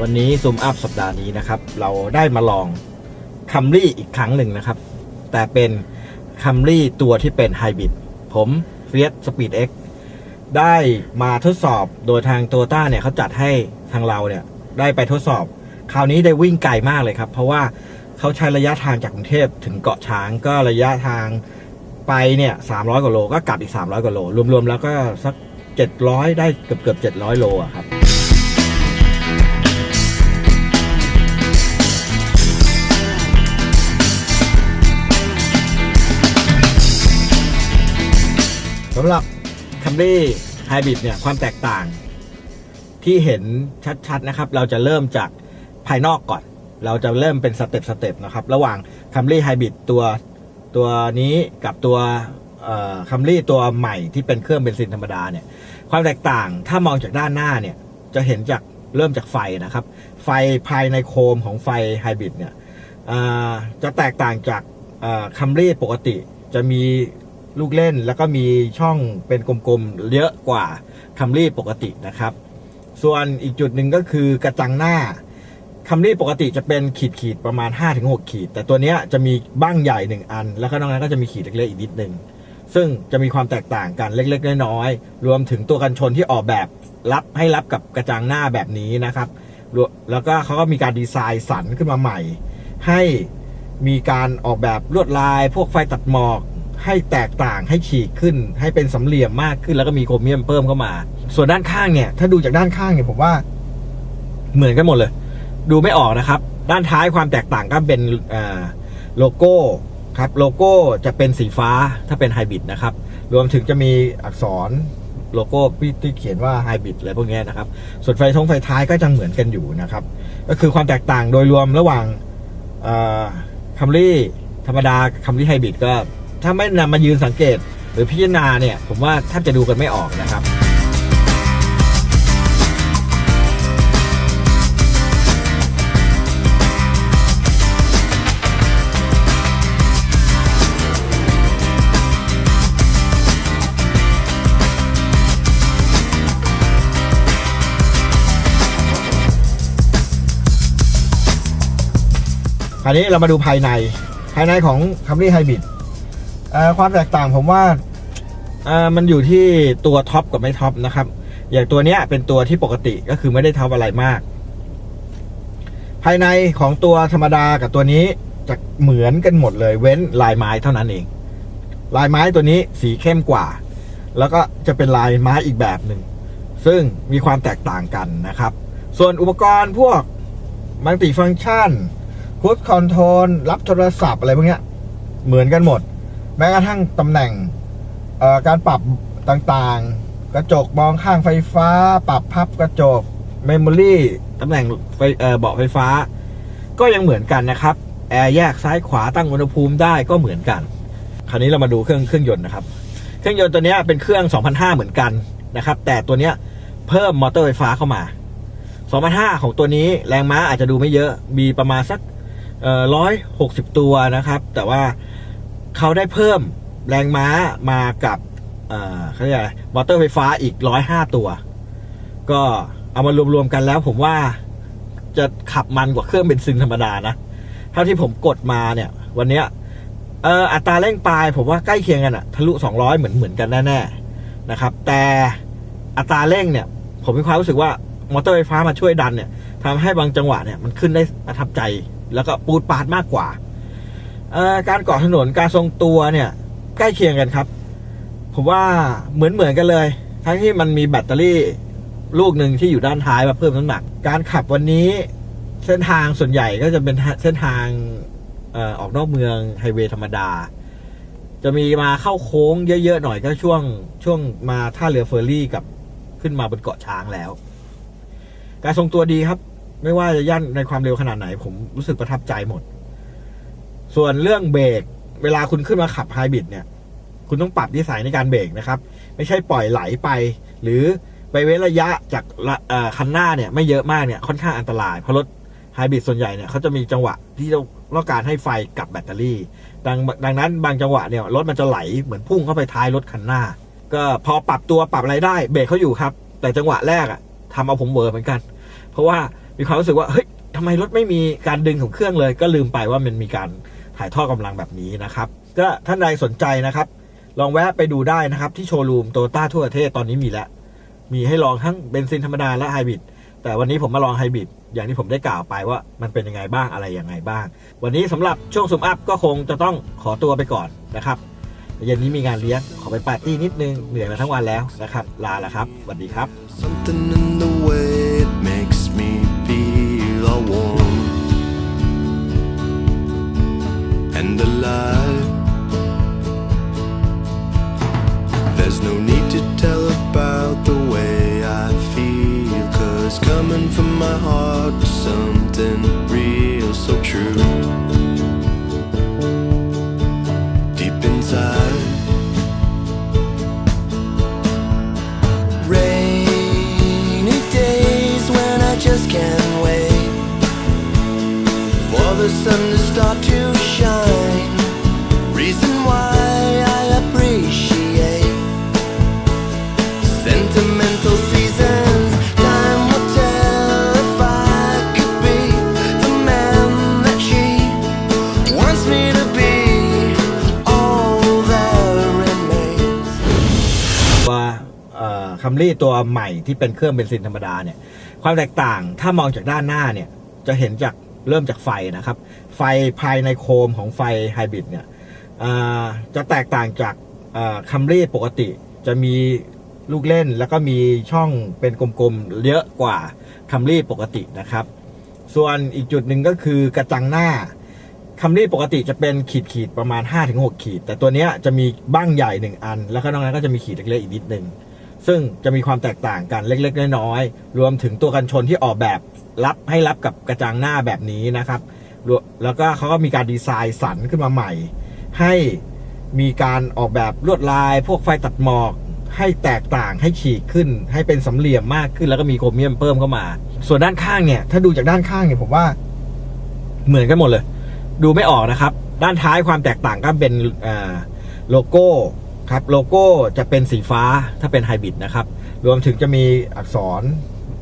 วันนี้ซูมอัพสัปดาห์นี้นะครับ เราได้มาลองคัมรี่อีกครั้งหนึ่งนะครับ แต่เป็นคัมรี่ตัวที่เป็นไฮบริดผมเฟียสสปีดเอ็กได้มาทดสอบโดยทางโตโยต้าเนี่ยเขาจัดให้ทางเราเนี่ยได้ไปทดสอบ คราวนี้ได้วิ่งไกลมากเลยครับ เพราะว่าเขาใช้ระยะทางจากกรุงเทพถึงเกาะช้างก็ระยะทางไปเนี่ย300กว่าโลก็กลับอีก 300กว่าโลรวมๆแล้วก็สัก 700 ได้เกือบเกือบ700 โลอะครับ สำหรับคัมรี่ไฮบริดเนี่ยความแตกต่างที่เห็นชัดๆนะครับ เราจะเริ่มจากภายนอกก่อน เราจะเริ่มเป็นสเต็ปสเต็ปนะครับ ระหว่างคัมรี่ไฮบริดตัวตัวนี้กับตัวคัมรี่ตัวใหม่ที่เป็นเครื่องเบนซินธรรมดาเนี่ย ความแตกต่างถ้ามองจากด้านหน้าเนี่ย จะเห็นจากเริ่มจากไฟนะครับ ไฟภายในโคมของไฟไฮบริดเนี่ยจะแตกต่างจากคัมรี่ปกติจะมี ลูกเล่นแล้วก็มีช่องเป็นกลมๆเยอะกว่าคัมรี่ปกตินะครับ ส่วนอีกจุดหนึ่งก็คือกระจังหน้าคัมรี่ปกติจะเป็นขีดขีดๆประมาณ 5-6 ขีด แต่ตัวนี้จะมีบ้างใหญ่หนึ่งอัน แล้วก็นอกนั้นก็จะมีขีดเล็กๆอีกนิดนึงซึ่งจะมีความแตกต่างกันเล็กๆน้อยๆรวมถึงตัวกันชนที่ออกแบบรับให้รับกับกระจังหน้าแบบนี้นะครับ แล้วก็เขาก็มีการดีไซน์สรรขึ้นมาใหม่ ให้มีการออกแบบลวดลาย พวกไฟตัดหมอก ให้แตกต่างให้ฉีกขึ้น ให้เป็นสำเหลี่ยมมากขึ้นแล้วก็มีโครเมียมเพิ่มเข้ามา ส่วนด้านข้างเนี่ย ถ้าดูจากด้านข้างเนี่ยผมว่า เหมือนกันหมดเลย ดูไม่ออกนะครับ ด้านท้ายความแตกต่างก็เป็นโลโก้ครับโลโก้จะเป็นสีฟ้าถ้าเป็นไฮบริดนะครับ รวมถึงจะมีอักษรโลโก้ที่เขียนว่าไฮบริดอะไรพวกนี้นะครับ ส่วนไฟท้องไฟท้ายก็จะเหมือนกันอยู่นะครับ ก็คือความแตกต่างโดยรวมระหว่างคัมรี่ธรรมดาคัมรี่ไฮบริดก็ ถ้าไม่นำมายืนสังเกต หรือพิจารณาเนี่ย ผมว่าแทบจะดูกันไม่ออกนะครับคราวนี้เรามาดูภายใน ภายในของคัมรี่ไฮบริด ความแตกต่างผมว่าอ่อมันอยู่ที่ตัวท็อปกับไม่ท็อปนะครับ อย่างตัวเนี้ยเป็นตัวที่ปกติก็คือไม่ได้ท็อปอะไรมาก ภายในของตัวธรรมดากับตัวนี้จะเหมือนกันหมดเลย เว้นลายไม้เท่านั้นเอง ลายไม้ตัวนี้สีเข้มกว่า แล้วก็จะเป็นลายไม้อีกแบบหนึ่งซึ่งมีความแตกต่างกันนะครับ ส่วนอุปกรณ์พวกมัลติฟัง c t ชันคูดคอนโทรลรับโทรศัพท์อะไรพวกเนี้ยเหมือนกันหมด แม้กระทั่งตำแหน่งการปรับต่างๆ กระจกมองข้างไฟฟ้า ปรับพับกระจกเมมโมรี่ตำแหน่งไฟเบาะไฟฟ้า ก็ยังเหมือนกันนะครับ แอร์แยกซ้ายขวาตั้งอุณหภูมิได้ก็เหมือนกัน คราวนี้เรามาดูเครื่องเครื่องยนต์นะครับ เครื่องยนต์ตัวนี้เป็นเครื่อง 2005 เหมือนกันนะครับ แต่ตัวนี้เพิ่มมอเตอร์ไฟฟ้าเข้ามา2005 ของตัวนี้แรงม้าอาจจะดูไม่เยอะ มีประมาณสักร้อยหกสิบตัวนะครับ แต่ว่า เขาได้เพิ่มแรงม้ามากับเขาเรียกอะไรมอเตอร์ไฟฟ้าอีกร้อยห้าตัว ก็เอามารวมๆกันแล้วผมว่าจะขับมันกว่าเครื่องเบนซินธรรมดานะ เท่าที่ผมกดมาเนี่ย วันเนี้ยเอออัตราเร่งปลายผมว่าใกล้เคียงกันอะทะลุ200เหมือนเหมือนกันแน่ๆนะครับ แต่อัตราเร่งเนี่ย ผมมีความรู้สึกว่ามอเตอร์ไฟฟ้ามาช่วยดันเนี่ยทำให้บางจังหวะเนี่ยมันขึ้นได้ประทับใจ แล้วก็ปูดปาดมากกว่า การเกาะถนนการทรงตัวเนี่ยใกล้เคียงกันครับ ผมว่าเหมือนเหมือนกันเลย ทั้งที่มันมีแบตเตอรี่ลูกหนึ่งที่อยู่ด้านท้ายมาเพิ่มน้ำหนัก การขับวันนี้เส้นทางส่วนใหญ่ก็จะเป็นเส้นทางออออกนอกเมืองไฮเวย์ธรรมดา จะมีมาเข้าโค้งเยอะ ๆ หน่อยก็ช่วงช่วงมาท่าเรือเฟอร์รี่กับขึ้นมาบนเกาะช้างแล้ว การทรงตัวดีครับ ไม่ว่าจะย่านในความเร็วขนาดไหน ผมรู้สึกประทับใจหมด ส่วนเรื่องเบรกเวลาคุณขึ้นมาขับไฮบริดเนี่ย คุณต้องปรับนิสัยในการเบรกนะครับ ไม่ใช่ปล่อยไหลไป หรือไปเว้นระยะจากคันหน้าเนี่ยไม่เยอะมากเนี่ยค่อนข้างอันตราย เพราะรถไฮบริดส่วนใหญ่เนี่ยเขาจะมีจังหวะที่ต้องการให้ไฟกับแบตเตอรี่ ดังดังนั้นบางจังหวะเนี่ยรถมันจะไหลเหมือนพุ่งเข้าไปท้ายรถคันหน้า ก็พอปรับตัวปรับอะไรได้เบรกเขาอยู่ครับ แต่จังหวะแรกอะทำเอาผมเวอร์เหมือนกัน เพราะว่ามีความรู้สึกว่าเฮ้ยทำไมรถไม่มีการดึงของเครื่องเลย ก็ลืมไปว่ามันมีการ ถ่ายทอดกำลังแบบนี้นะครับ ก็ท่านใดสนใจนะครับ ลองแวะไปดูได้นะครับที่โชว์รูมโตโยต้าทั่วประเทศตอนนี้มีแล้ว มีให้ลองทั้งเบนซินธรรมดาและไฮบริดแต่วันนี้ผมมาลองไฮบริดอย่างที่ผมได้กล่าวไปว่ามันเป็นยังไงบ้างอะไรยังไงบ้าง วันนี้สำหรับช่วงซุมอัพก็คงจะต้องขอตัวไปก่อนนะครับเย็นนี้มีงานเลี้ยงขอไปปาร์ตี้นิดนึงเหนื่อยมาทั้งวันแล้วนะครับ ลาแล้วครับสวัสดีครับ and alive. There's no need to tell about the way I feel, cause coming from my heart was something real, so true. Deep inside. Rainy days when I just can't wait for the sun to start to shine. คัมรี่ตัวใหม่ที่เป็นเครื่องเบนซินธรรมดาเนี่ยความแตกต่างถ้ามองจากด้านหน้าเนี่ยจะเห็นจากเริ่มจากไฟนะครับ ไฟภายในโคมของไฟไฮบริดเนี่ยจะแตกต่างจากคัมรี่ปกติจะมีลูกเล่นแล้วก็มีช่องเป็นกลมๆเยอะกว่าคัมรี่ปกตินะครับ ส่วนอีกจุดหนึ่งก็คือกระจังหน้า คัมรี่ปกติจะเป็นขีดขีดๆประมาณ 5-6 ขีด แต่ตัวเนี้ยจะมีบ้างใหญ่1อัน แล้วก็นอกนั้นก็จะมีขีดเล็กๆอีกนิดนึงซึ่งจะมีความแตกต่างกันเล็กๆ น้อยๆ รวมถึงตัวกันชนที่ออกแบบรับให้รับกับกระจังหน้าแบบนี้นะครับ แล้วก็เขาก็มีการดีไซน์สรรขึ้นมาใหม่ ให้มีการออกแบบลวดลาย พวกไฟตัดหมอก ให้แตกต่างให้ฉีกขึ้น ให้เป็นสามเหลี่ยมมากขึ้น แล้วก็มีโครเมียมเพิ่มเข้ามา ส่วนด้านข้างเนี่ย ถ้าดูจากด้านข้างเนี่ยผมว่าเหมือนกันหมดเลย ดูไม่ออกนะครับ ด้านท้ายความแตกต่างก็เป็นโลโก้ครับโลโก้จะเป็นสีฟ้าถ้าเป็นไฮบริดนะครับ รวมถึงจะมีอักษร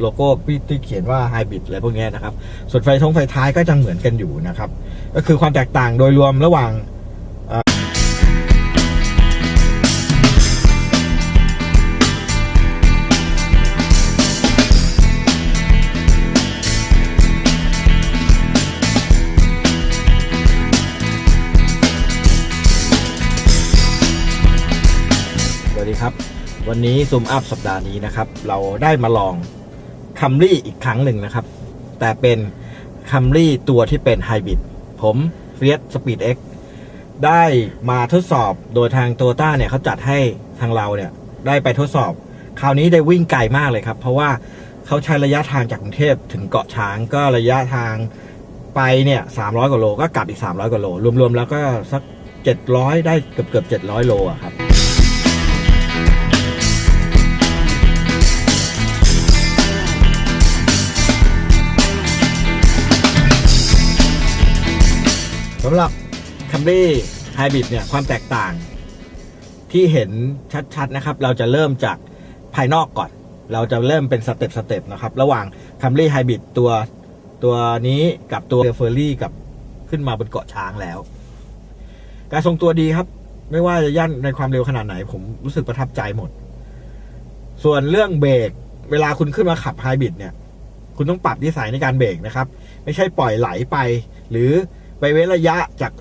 โลโก้ที่เขียนว่าไฮบริดอะไรพวกนี้นะครับ ส่วนไฟท้องไฟท้ายก็จะเหมือนกันอยู่นะครับ ก็คือความแตกต่างโดยรวมระหว่าง วัสดีครับ วันนี้ซูมอัพสัปดาห์นี้นะครับ เราได้มาลองคัมรี่อีกครั้งหนึ่งนะครับ แต่เป็นคัมรี่ตัวที่เป็นไฮบริดผมเฟียสสปีดเอ็กได้มาทดสอบโดยทางโตต้าเนี่ยเขาจัดให้ทางเราเนี่ยได้ไปทดสอบ คราวนี้ได้วิ่งไกลมากเลยครับ เพราะว่าเขาใช้ระยะทางจากกรุงเทพถึงเกาะช้างก็ระยะทางไปเนี่ย300กว่าโลก็กลับอีก 300กว่าโล รวมๆ แล้วก็สัก 700 ได้เกือบเกือบ700 โลอะครับ สำหรับคัมรี่ไฮบริดเนี่ยความแตกต่าง ที่เห็นชัดๆนะครับ เราจะเริ่มจากภายนอกก่อน เราจะเริ่มเป็นสเต็ปสเต็ปนะครับ ระหว่างคัมรี่ไฮบริดตัวตัวนี้กับตัวเฟอร์รี่กับขึ้นมาบนเกาะช้างแล้ว การทรงตัวดีครับ ไม่ว่าจะย่านในความเร็วขนาดไหน ผมรู้สึกประทับใจหมด ส่วนเรื่องเบรกเวลาคุณขึ้นมาขับไฮบริดเนี่ย คุณต้องปรับนิสัยในการเบรกนะครับ ไม่ใช่ปล่อยไหลไป หรือ ไปเว้นระยะจาก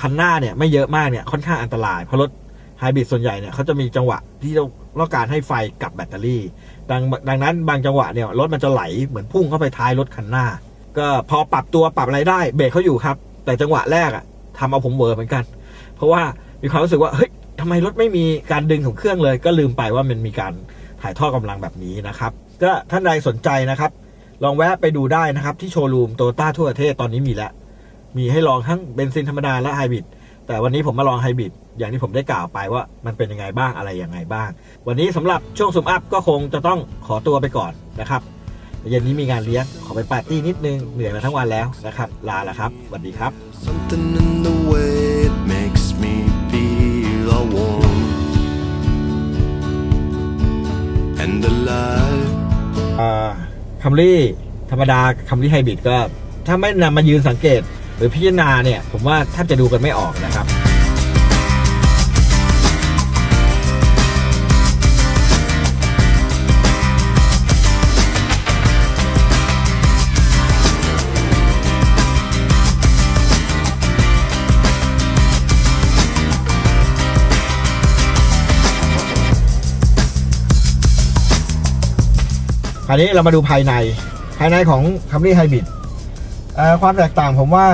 คันหน้าเนี่ยไม่เยอะมากเนี่ยค่อนข้างอันตราย เพราะรถไฮบริดส่วนใหญ่เนี่ยเขาจะมีจังหวะที่ต้องการให้ไฟกับแบตเตอรี่ดังดังนั้นบางจังหวะเนี่ยรถมันจะไหลเหมือนพุ่งเข้าไปท้ายรถคันหน้า ก็พอปรับตัวปรับอะไรได้เบรกเขาอยู่ครับ แต่จังหวะแรกอะทำเอาผมเวอร์เหมือนกัน เพราะว่ามีความรู้สึกว่าเฮ้ยทำไมรถไม่มีการดึงของเครื่องเลย ก็ลืมไปว่ามันมีการถ่ายทอดกำลังแบบนี้นะครับก็ท่านใดสนใจนะครับ ลองแวะไปดูได้นะครับที่โชว์รูมโตโยต้าทั่วประเทศตอนนี้มีแล้ว มีให้ลองทั้งเบนซินธรรมดาและไฮบริดแต่วันนี้ผมมาลองไฮบริดอย่างที่ผมได้กล่าวไปว่ามันเป็นยังไงบ้างอะไรยังไงบ้าง วันนี้สำหรับช่วงซุมอัพก็คงจะต้องขอตัวไปก่อนนะครับเย็นนี้มีงานเลี้ยง ขอไปปาร์ตี้นิดนึง เหนื่อยมาทั้งวันแล้วนะครับ ลาแล้วครับสวัสดีครับ Something in the way it makes me feel all warm and alive. คัมรี่ธรรมดาคัมรี่ไฮบริดก็ ถ้าไม่นำมายืนสังเกต หรือพิจารณาเนี่ยผมว่าแทบจะดูกันไม่ออกนะครับคราวนี้เรามาดูภายใน ภายในของ Camry Hybrid เอ่อ ความแตกต่างผมว่า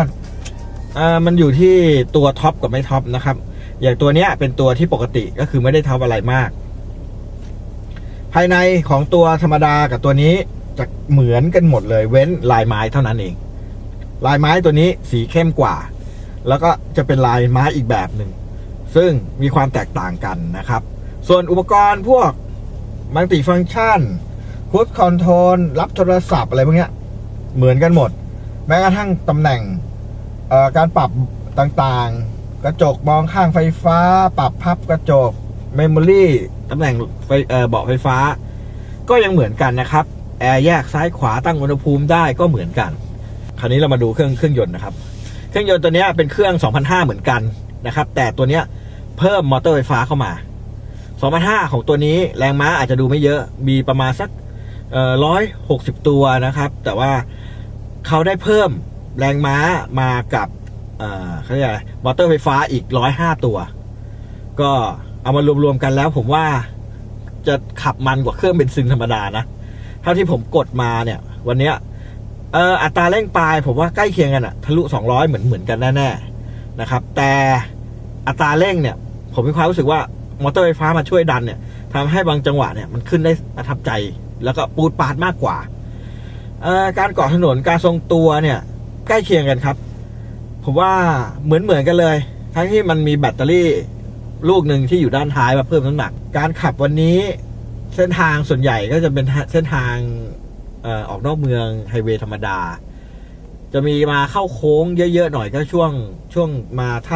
มันอยู่ที่ตัวท็อปกับไม่ท็อปนะครับ อย่างตัวเนี้ยเป็นตัวที่ปกติก็คือไม่ได้ท็อปอะไรมาก ภายในของตัวธรรมดากับตัวนี้จะเหมือนกันหมดเลย เว้นลายไม้เท่านั้นเอง ลายไม้ตัวนี้สีเข้มกว่า แล้วก็จะเป็นลายไม้อีกแบบหนึ่งซึ่งมีความแตกต่างกันนะครับ ส่วนอุปกรณ์พวกมัลติฟัง c t ชันคูดคอนโทรลรับโทรศัพท์อะไรพวกเนี้ยเหมือนกันหมด แม้กระทั่งตำแหน่งการปรับต่างๆ กระจกมองข้างไฟฟ้า ปรับพับกระจกเมมโมรี่ตำแหน่งไฟเบาะไฟฟ้า ก็ยังเหมือนกันนะครับแอร์แยกซ้ายขวาตั้งอุณหภูมิได้ก็เหมือนกัน คราวนี้เรามาดูเครื่องเครื่องยนต์นะครับ เครื่องยนต์ตัวนี้เป็นเครื่อง 2005 เหมือนกันนะครับ แต่ตัวนี้เพิ่มมอเตอร์ไฟฟ้าเข้ามา 2005 ของตัวนี้แรงม้าอาจจะดูไม่เยอะ มีประมาณสักเอ่อร้อยหกสิบตัวนะครับ แต่ว่า เขาได้เพิ่มแรงม้ามากับเขาเรียกอะไรมอเตอร์ไฟฟ้าอีกร้อยห้าตัว ก็เอามารวมๆกันแล้วผมว่าจะขับมันกว่าเครื่องเบนซินธรรมดานะ เท่าที่ผมกดมาเนี่ย วันเนี้ยเอออัตราเร่งปลายผมว่าใกล้เคียงกันอะทะลุ 200 เหมือนเหมือนกันแน่ๆนะครับ แต่อัตราเร่งเนี่ย ผมมีความรู้สึกว่ามอเตอร์ไฟฟ้ามาช่วยดันเนี่ยทำให้บางจังหวะเนี่ยมันขึ้นได้ประทับใจ แล้วก็ปูดปาดมากกว่า การเกาะถนนการทรงตัวเนี่ยใกล้เคียงกันครับ ผมว่าเหมือนเหมือนกันเลย ทั้งที่มันมีแบตเตอรี่ลูกหนึ่งที่อยู่ด้านท้ายมาเพิ่มน้ำหนัก การขับวันนี้เส้นทางส่วนใหญ่ก็จะเป็นเส้นทางอออกนอกเมืองไฮเวย์ธรรมดา จะมีมาเข้าโค้งเยอะๆหน่อยก็ช่วงช่วงมาท่า